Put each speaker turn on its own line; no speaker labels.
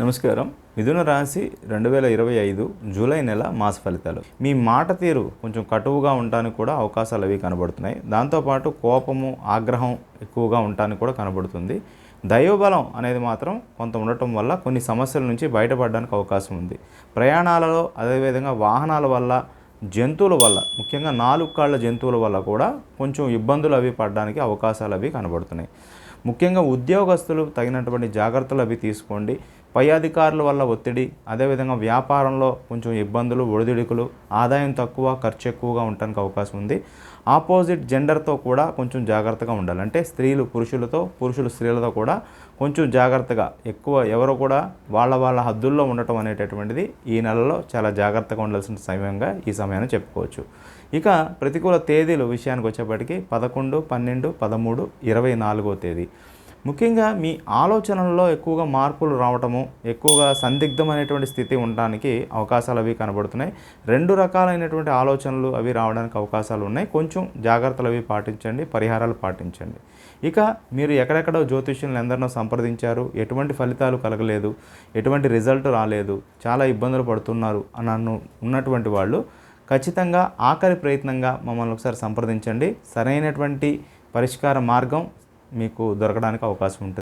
నమస్కారం. మిథున రాశి రెండు వేల ఇరవై ఐదు జూలై నెల మాస ఫలితాలు. మీ మాట తీరు కొంచెం కటువుగా ఉండటానికి కూడా అవకాశాలు అవి కనబడుతున్నాయి. దాంతోపాటు కోపము ఆగ్రహం ఎక్కువగా ఉండటానికి కూడా కనబడుతుంది. దైవబలం అనేది మాత్రం కొంత ఉండటం వల్ల కొన్ని సమస్యల నుంచి బయటపడడానికి అవకాశం ఉంది. ప్రయాణాలలో అదేవిధంగా వాహనాల వల్ల జంతువుల వల్ల ముఖ్యంగా నాలుగు కాళ్ళ జంతువుల వల్ల కూడా కొంచెం ఇబ్బందులు అవి పడడానికి అవకాశాలు అవి కనబడుతున్నాయి. ముఖ్యంగా ఉద్యోగస్తులు తగినటువంటి జాగ్రత్తలు అవి తీసుకోండి. పై అధికారుల వల్ల ఒత్తిడి అదేవిధంగా వ్యాపారంలో కొంచెం ఇబ్బందులు ఒడిదుడుకులు ఆదాయం తక్కువ ఖర్చు ఎక్కువగా ఉండడానికి అవకాశం ఉంది. ఆపోజిట్ జెండర్తో కూడా కొంచెం జాగ్రత్తగా ఉండాలి. అంటే స్త్రీలు పురుషులతో పురుషులు స్త్రీలతో కూడా కొంచెం జాగ్రత్తగా ఎక్కువ ఎవరు కూడా వాళ్ళ వాళ్ళ హద్దుల్లో ఉండటం అనేటటువంటిది ఈ నెలలో చాలా జాగ్రత్తగా ఉండాల్సిన సమయంగా ఈ సమయాన్ని చెప్పుకోవచ్చు. ఇక ప్రతికూల తేదీలు విషయానికి వచ్చేప్పటికి పదకొండు పన్నెండు పదమూడు ఇరవై నాలుగో తేదీ. ముఖ్యంగా మీ ఆలోచనల్లో ఎక్కువగా మార్పులు రావటము ఎక్కువగా సందిగ్ధమైనటువంటి స్థితి ఉండడానికి అవకాశాలు అవి కనబడుతున్నాయి. రెండు రకాలైనటువంటి ఆలోచనలు అవి రావడానికి అవకాశాలు ఉన్నాయి. కొంచెం జాగ్రత్తలు అవి పాటించండి పరిహారాలు పాటించండి. ఇక మీరు ఎక్కడెక్కడో జ్యోతిష్యులను ఎందరినో సంప్రదించారు ఎటువంటి ఫలితాలు కలగలేదు ఎటువంటి రిజల్ట్ రాలేదు చాలా ఇబ్బందులు పడుతున్నారు అని ఉన్నటువంటి వాళ్ళు ఖచ్చితంగా ఆఖరి ప్రయత్నంగా మమ్మల్ని ఒకసారి సంప్రదించండి. సరైనటువంటి పరిష్కార మార్గం మీకు దొరకడానికి అవకాశం ఉంటుంది.